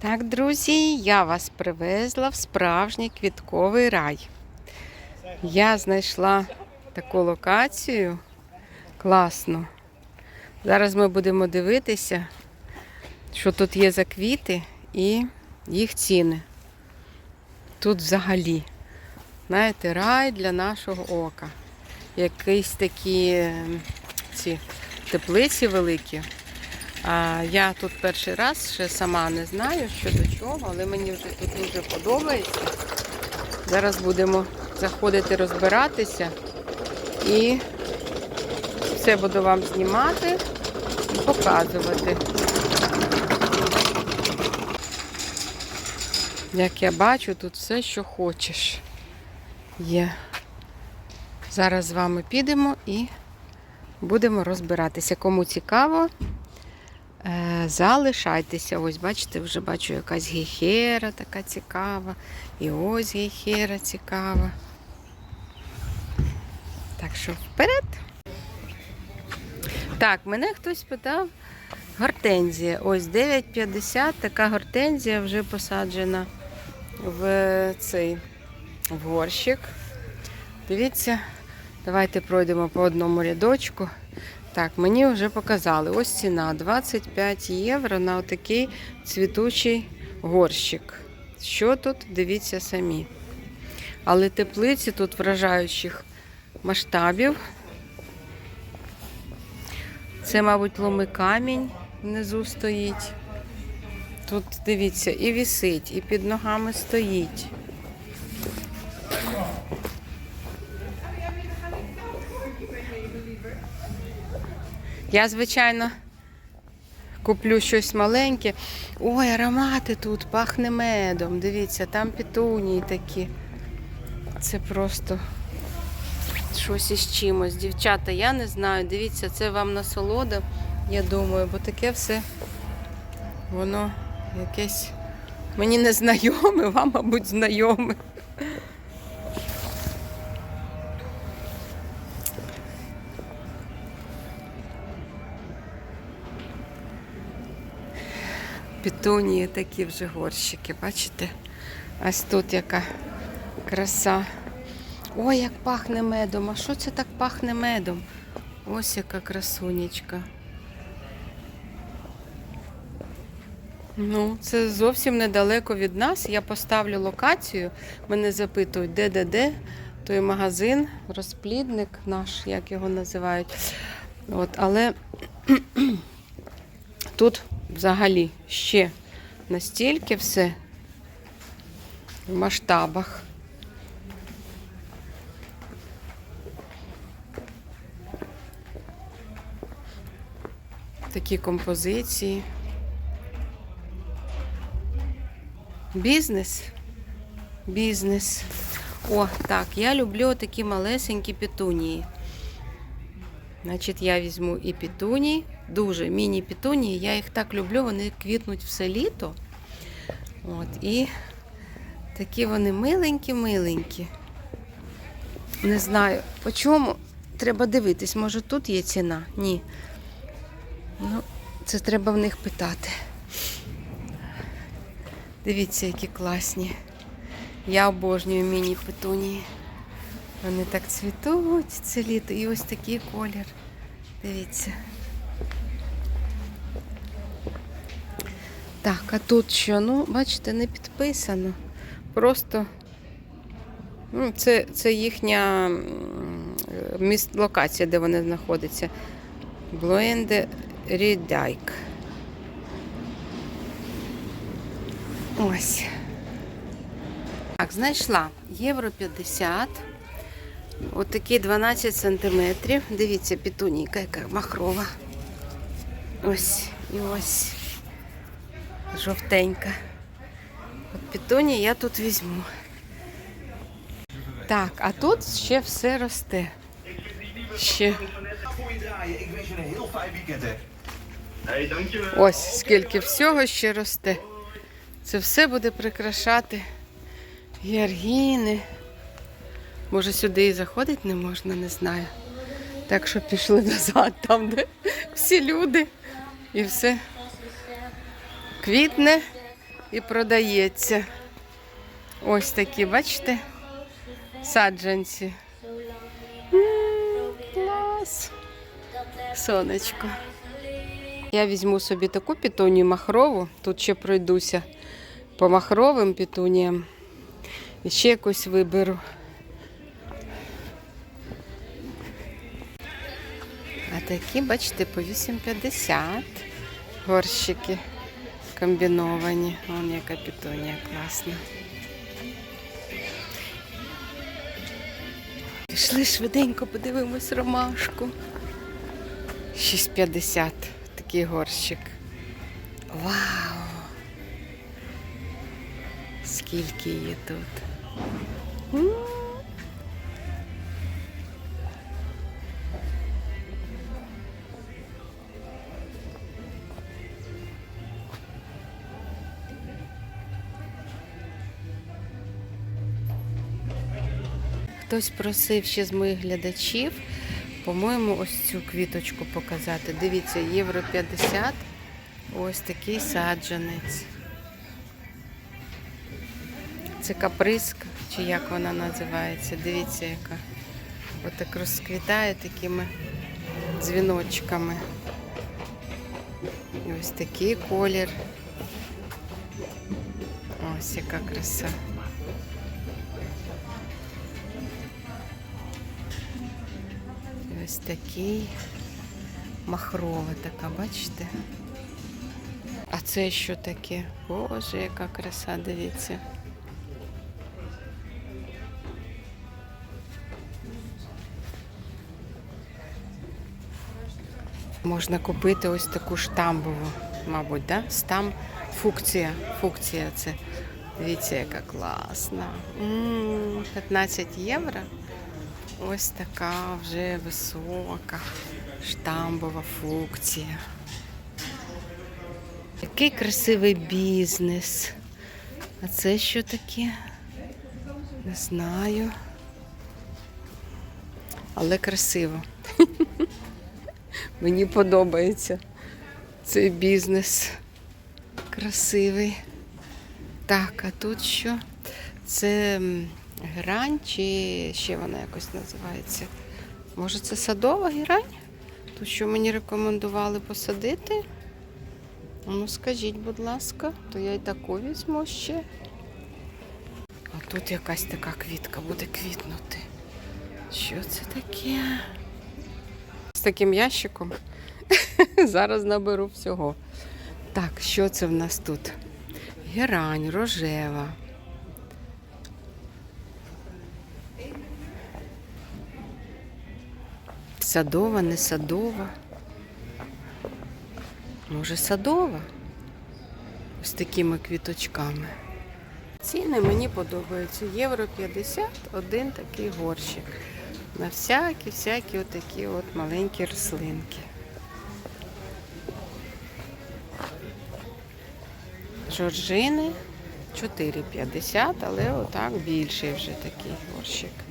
Так, друзі, я вас привезла в справжній квітковий рай. Я знайшла таку локацію класну. Зараз ми будемо дивитися, що тут є за квіти і їх ціни. Тут взагалі, знаєте, рай для нашого ока. Якісь такі ці теплиці великі. А я тут перший раз ще сама не знаю, що до чого, але мені вже тут дуже подобається. Зараз будемо заходити розбиратися і все буду вам знімати і показувати. Як я бачу, тут все, що хочеш є. Зараз з вами підемо і будемо розбиратися. Кому цікаво, Залишайтеся. Ось, бачите, вже бачу якась гейхера така цікава. І ось гейхера цікава. Так що вперед. Так, мене хтось питав. Гортензія. Ось 9,50 така гортензія вже посаджена в цей в горщик. Дивіться, давайте пройдемо по одному рядочку. Так, мені вже показали. Ось ціна 25 євро на отакий цвітучий горщик. Що тут? Дивіться самі. Але теплиці тут вражаючих масштабів. Це, мабуть, ломи камінь внизу стоїть. Тут, дивіться, і вісить, і під ногами стоїть. Я, звичайно, куплю щось маленьке. Ой, аромати тут пахне медом. Дивіться, там петунії такі. Це просто щось із чимось. Дівчата, я не знаю. Дивіться, це вам насолода, я думаю, бо таке все воно якесь мені не знайоме, вам, мабуть, знайоме. Петунії такі вже горщики, бачите? Ось тут яка краса. Ой, як пахне медом. А що це так пахне медом? Ось яка красунечка. Ну, це зовсім недалеко від нас. Я поставлю локацію. Мене запитують, де, де, де той магазин, розплідник наш, як його називають. От, але тут взагалі ще настільки все в масштабах. Такі композиції. Бізнес. Бізнес. О, так, я люблю такі малесенькі петунії. Значить, я візьму і петунії, дуже міні-петунії. Я їх так люблю, вони квітнуть все літо. От, і такі вони миленькі-миленькі. Не знаю, по чому треба дивитись, може тут є ціна? Ні. Ну, це треба в них питати. Дивіться, які класні. Я обожнюю міні-петунії. Вони так цвітуть це літо. І ось такий колір. Дивіться. Так, а тут що? Ну, бачите, не підписано. Просто ну, це, це їхня міст, локація, де вони знаходяться. Блоенде Рідайк. Ось. Так, знайшла євро 50. От такі 12 сантиметрів. Дивіться, петунійка, яка махрова. Ось і ось. Жовтенька. От петуні я тут візьму. Так, а тут ще все росте. Ще. Ось скільки всього ще росте. Це все буде прикрашати георгіни. Може сюди і заходити не можна, не знаю. Так що пішли назад, там, де всі люди. І все квітне і продається. Ось такі, бачите, саджанці. Клас. Сонечко. Я візьму собі таку пітунію махрову, тут ще пройдуся по махровим пітуніям. І ще якусь виберу. А такі, бачите, по 8,50 горщики комбіновані. Вон яка пітунія класна. Пішли швиденько, подивимось ромашку. 6,50 такий горщик. Вау! Скільки її тут. Хтось просив ще з моїх глядачів, по-моєму, ось цю квіточку показати. Дивіться, євро 50. Ось такий саджанець. Це каприска, чи як вона називається. Дивіться, яка. Отак розквітає такими дзвіночками. Ось такий колір. Ось яка краса. Такий махрова така, бачите? А це що таке? Боже, яка краса, дивіться. Можна купити ось таку штамбову, мабуть, да? Стам фукція. Фукція це. Дивіться, яка класна. М, 15 євро. Ось така вже висока штамбова функція. Який красивий бізнес. А це що таке? Не знаю. Але красиво. Мені подобається цей бізнес. Красивий. Так, а тут що? Це м, грань чи ще вона якось називається? Може це садова грань? Тут що мені рекомендували посадити? Ну, скажіть, будь ласка, то я й таку візьму ще. А тут якась така квітка буде квітнути. Що це таке? З таким ящиком зараз наберу всього. Так, що це в нас тут? Герань, рожева. Садова, не садова. Може, садова? З такими квіточками. Ціни мені подобаються. Євро 50, один такий горщик. На всякі, всякі отакі от маленькі рослинки. Жоржини 4,50, але отак більший вже такий горщик.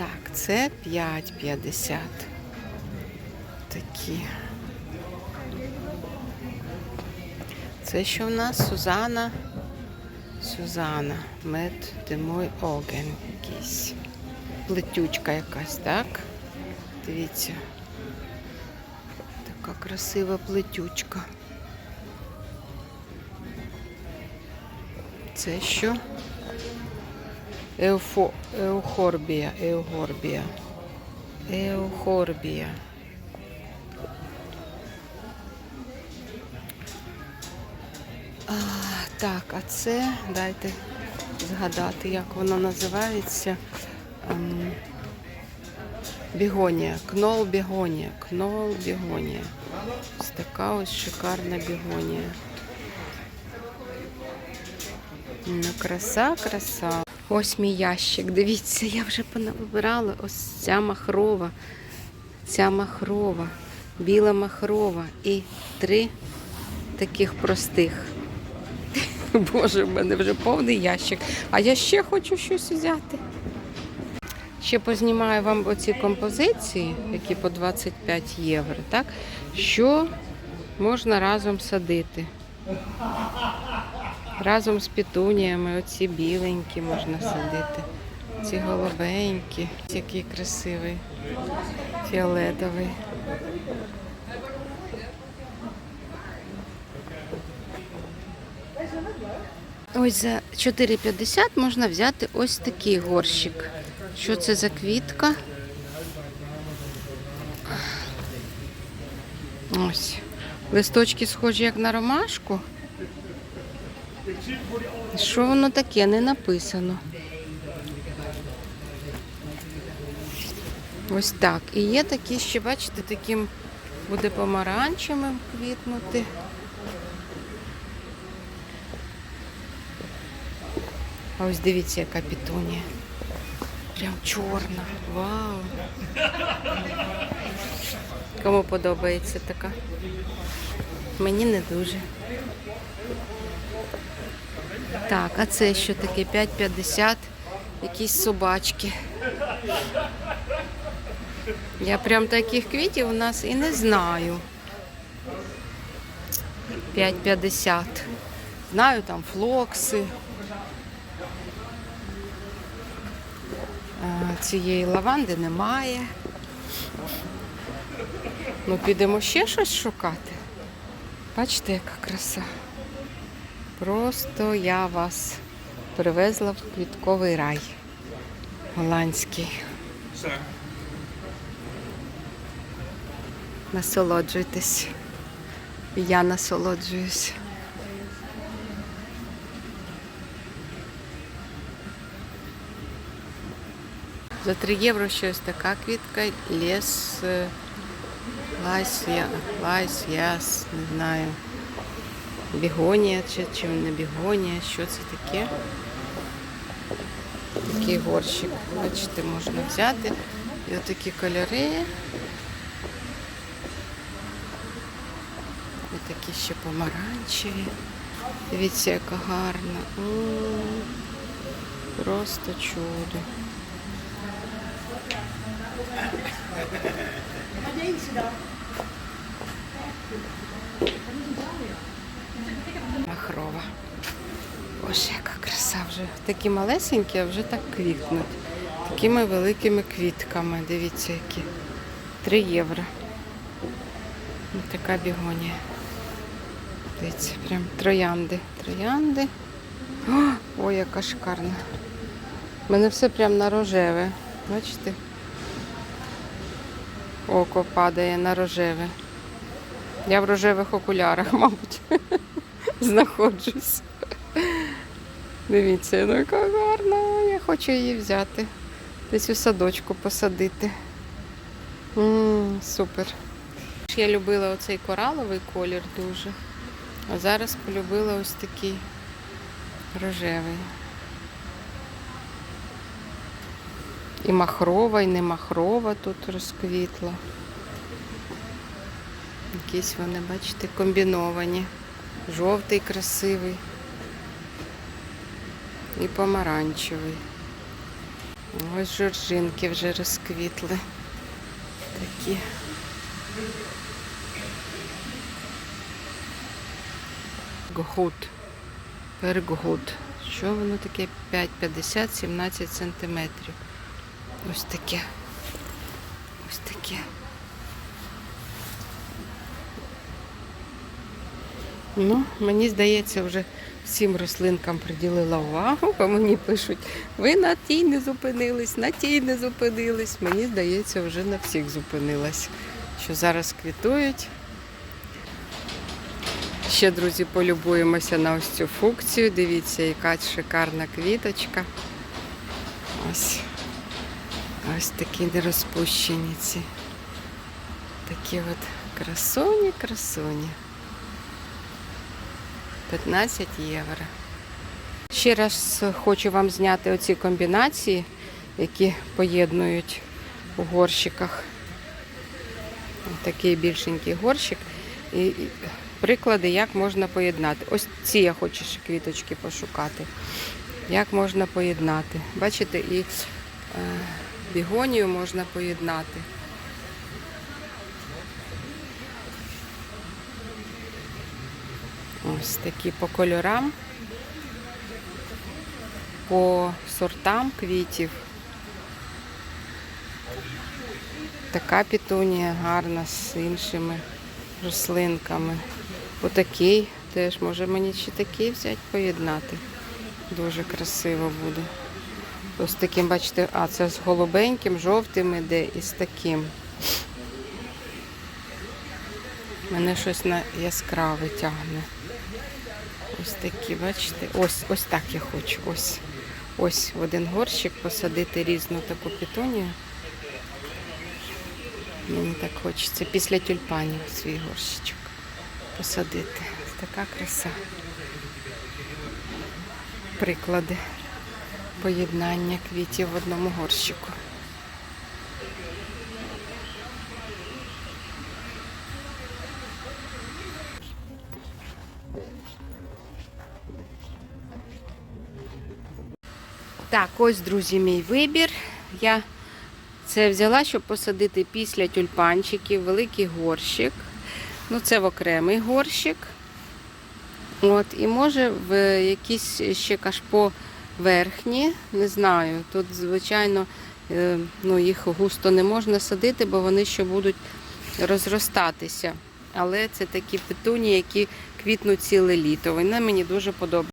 Так, це 5,50. Такі. Це що в нас? Сузана. Сузана. Мед Демой Оген якийсь. Плетючка якась, так? Дивіться. Така красива плетючка. Це що? Еуфо, еухорбія, еухорбія. Еухорбія. А, так, а це дайте згадати, як воно називається. Ем, бігонія, кнол бігонія, кнол бігонія. Ось така ось шикарна бігонія. Ну, краса, краса. Ось мій ящик. Дивіться, я вже понавибирала. Ось ця махрова. Ця махрова, біла махрова і три таких простих. Боже, в мене вже повний ящик. А я ще хочу щось взяти. Ще познімаю вам оці композиції, які по 25 євро, так? Що можна разом садити. Разом з петуніями, оці біленькі можна садити. Ці голубенькі, який красивий, фіолетовий. Ось за 4,50 можна взяти ось такий горщик. Що це за квітка? Ось. Листочки схожі як на ромашку. Що воно таке? Не написано. Ось так. І є такі ще, бачите, таким буде помаранчевим квітнути. А ось дивіться, яка пітунія. Прям чорна. Вау. Кому подобається така? Мені не дуже. Так, а це що таке? 5,50. Якісь собачки. Я прям таких квітів у нас і не знаю. 5,50. Знаю там флокси. Цієї лаванди немає. Ну, підемо ще щось шукати. Бачите, яка краса. Просто я вас привезла в квітковий рай голландський. Насолоджуйтесь. Я насолоджуюсь. За 3 євро щось така квітка, ліс, е, лайс, я- лайс, яс, не знаю. Бігонія чи, чи не бігонія, що це таке? Такий горщик. Бачите, можна взяти. І отакі кольори. І такі ще помаранчеві. Дивіться, яка гарна. М, Просто чудо. Махрова. Боже, яка краса вже. Такі малесенькі, а вже так квітнуть. Такими великими квітками. Дивіться, які. 3 євро. Ось така бігонія. Дивіться, прям троянди. Троянди. Ой, яка шикарна. У мене все прям на рожеве. Бачите? Око падає на рожеве. Я в рожевих окулярах, мабуть, знаходжусь. Дивіться, ну яка гарна. Я хочу її взяти. Десь у садочку посадити. м супер. Я любила оцей кораловий колір дуже. А зараз полюбила ось такий рожевий. І махрова, і не махрова тут розквітла. Якісь вони, бачите, комбіновані. Жовтий красивий. І помаранчевий. Ось жоржинки вже розквітли. Такі. Ггут. Перггут. Що воно таке? 5,50, 17 сантиметрів. Ось таке. Ось таке. Ну, мені здається, вже всім рослинкам приділила увагу, бо мені пишуть, ви на тій не зупинились, на тій не зупинились. Мені здається, вже на всіх зупинилась, що зараз квітують. Ще, друзі, полюбуємося на ось цю функцію. Дивіться, яка шикарна квіточка. Ось. Ось такі нерозпущені ці. Такі от красуні, красуні. 15 євро. Ще раз хочу вам зняти оці комбінації, які поєднують у горщиках. Такий більшенький горщик. І приклади, як можна поєднати. Ось ці я хочу ще квіточки пошукати. Як можна поєднати. Бачите, і е, бігонію можна поєднати. Ось такі по кольорам, по сортам квітів. Така пітунія гарна з іншими рослинками. Отакий теж, може мені ще такий взяти, поєднати. Дуже красиво буде. Ось таким, бачите, а це з голубеньким, жовтим іде і з таким. Мене щось на яскраве тягне. Ось такі, бачите? Ось, ось так я хочу. Ось. Ось в один горщик посадити різну таку пітунію. Мені так хочеться після тюльпанів свій горщичок посадити. Така краса. Приклади поєднання квітів в одному горщику. Так, ось, друзі, мій вибір. Я це взяла, щоб посадити після тюльпанчиків, великий горщик. Ну, це в окремий горщик. От, і може в якісь ще кашпо верхні, не знаю. Тут, звичайно, е, ну, їх густо не можна садити, бо вони ще будуть розростатися. Але це такі петуні, які квітнуть ціле літо. Вони мені дуже подобаються.